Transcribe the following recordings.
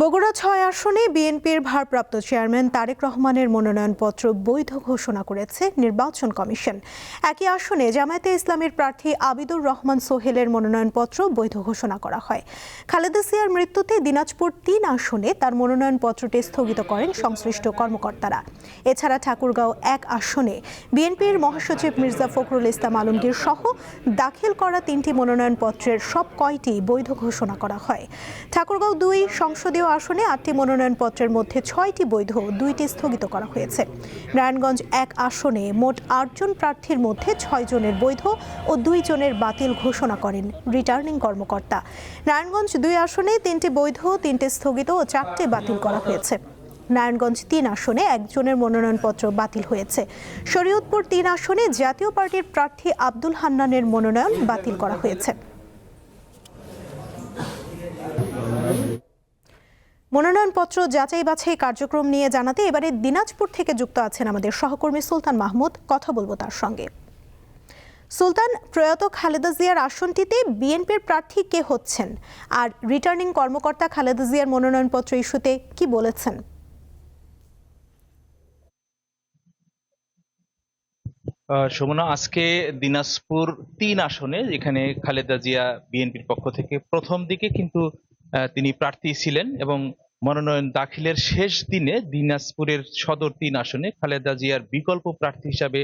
বগুড়া ছয় আসনে বিএনপির ভারপ্রাপ্ত চেয়ারম্যান তারেক রহমানের মনোনয়নপত্র বৈধ ঘোষণা করেছে নির্বাচন কমিশন। একই আসনে জামায়াতে ইসলামের প্রার্থী আবিদুর রহমান সোহেলের মনোনয়নপত্র বৈধ ঘোষণা করা হয়। খালেদা জিয়ার মৃত্যুতে দিনাজপুর তিন আসনে তার মনোনয়নপত্রটি স্থগিত করেন সংশ্লিষ্ট কর্মকর্তারা। এছাড়া ঠাকুরগাঁও এক আসনে বিএনপির মহাসচিব মির্জা ফখরুল ইসলাম আলমগীর সহ দাখিল করা তিনটি মনোনয়নপত্রের সব কয়টি বৈধ ঘোষণা করা হয়। ঠাকুরগাঁও দুই সংসদীয় আসনে আটটি মনোনয়নপত্রের মধ্যে ছয়টি বৈধ, দুইটি স্থগিত করা হয়েছে। নারায়ণগঞ্জ এক আসনে মোট আটজন প্রার্থীর মধ্যে ছয় জনের বৈধ ও দুই জনের বাতিল ঘোষণা করেন রিটার্নিং কর্মকর্তা। নারায়ণগঞ্জ দুই আসনে তিনটি বৈধ, তিনটি স্থগিত ও চারটে বাতিল করা হয়েছে। নারায়ণগঞ্জ তিন আসনে একজনের মনোনয়নপত্র বাতিল হয়েছে। শরীয়তপুর তিন আসনে জাতীয় পার্টির প্রার্থী আব্দুল হান্নানের মনোনয়ন বাতিল করা হয়েছে। মনোনয়নপত্র যাচাই বাছাই কার্যক্রম নিয়ে জানাতে এবারে দিনাজপুর থেকে যুক্ত আছেন আমাদের সহকর্মী সুলতান মাহমুদ। কথা বলব তার সঙ্গে। সুলতান, প্রয়াত খালেদা জিয়ার আসনটিতে বিএনপির প্রার্থী কে হচ্ছেন? আর রিটার্নিং কর্মকর্তা খালেদা জিয়ার মনোনয়নপত্র ইস্যুতে কি বলেছেন? সুমনা, আজকে দিনাজপুর তিন আসনে যেখানে খালেদা জিয়া বিএনপির পক্ষ থেকে প্রথম দিকে কিন্তু তিনি প্রার্থী ছিলেন এবং মনোনয়ন দাখিলের শেষ দিনে দিনাজপুরের সদর তিন আসনে খালেদা জিয়ার বিকল্প প্রার্থী হিসাবে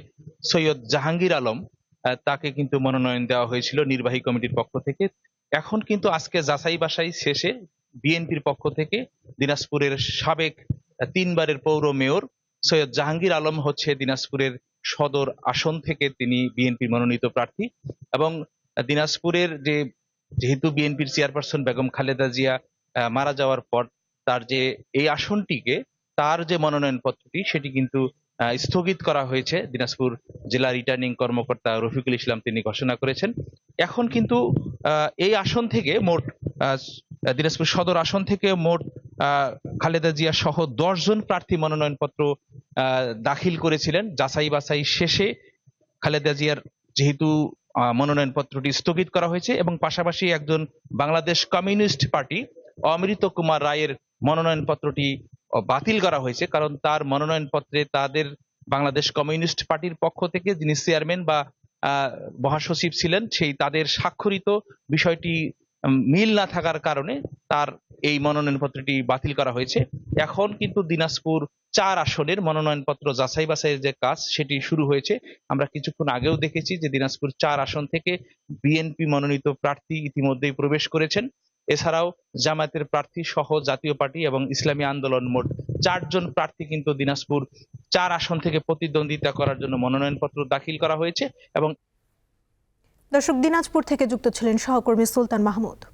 সৈয়দ জাহাঙ্গীর আলম তাকে কিন্তু মনোনয়ন দেওয়া হয়েছিল নির্বাহী কমিটির পক্ষ থেকে। এখন কিন্তু আজকে যাচাই বাছাই শেষে বিএনপির পক্ষ থেকে দিনাজপুরের সাবেক তিনবারের পৌর মেয়র সৈয়দ জাহাঙ্গীর আলম হচ্ছে দিনাজপুরের সদর আসন থেকে তিনি বিএনপি মনোনীত প্রার্থী এবং দিনাজপুরের যে, যেহেতু বিএনপির চেয়ারপারসন বেগম খালেদা জিয়া মারা যাওয়ার পর তার যে এই আসনটিকে তার যে মনোনয়নপত্রটি সেটি কিন্তু স্থগিত করা হয়েছে। দিনাজপুর জেলা রিটার্নিং কর্মকর্তা রফিকুল ইসলাম তিনি ঘোষণা করেছেন। এখন কিন্তু এই আসন থেকে মোট দিনাজপুর সদর আসন থেকে মোট খালেদা জিয়া সহ দশজন প্রার্থী মনোনয়নপত্র দাখিল করেছিলেন। যাচাই বাছাই শেষে খালেদা জিয়ার যেহেতু মনোনয়নপত্রটি স্থগিত করা হয়েছে এবং পাশাপাশি একজন বাংলাদেশ কমিউনিস্ট পার্টি অমৃত কুমার রায়ের মনোনয়নপত্রটি বাতিল করা হয়েছে। কারণ তার মনোনয়নপত্রে তাদের বাংলাদেশ কমিউনিস্ট পার্টির পক্ষ থেকে যিনি চেয়ারম্যান বা মহাসচিব ছিলেন, সেই তাদের স্বাক্ষরিত বিষয়টি মিল না থাকার কারণে তার এই মনোনয়নপত্রটি বাতিল করা হয়েছে। এখন কিন্তু দিনাজপুর চার আসনের মনোনয়নপত্র যাচাই বাছাইয়ের যে কাজ, সেটি শুরু হয়েছে। আমরা কিছুক্ষণ আগেও দেখেছি যে দিনাজপুর চার আসন থেকে বিএনপি মনোনীত প্রার্থী ইতিমধ্যেই প্রবেশ করেছেন। এছাড়াও জামায়াতের প্রার্থী সহ জাতীয় পার্টি এবং ইসলামী আন্দোলন মোট চারজন প্রার্থী কিন্তু দিনাজপুর চার আসন থেকে প্রতিদ্বন্দ্বিতা করার জন্য মনোনয়নপত্র দাখিল করা হয়েছে এবং দর্শক, দিনাজপুর থেকে যুক্ত ছিলেন সহকর্মী সুলতান মাহমুদ।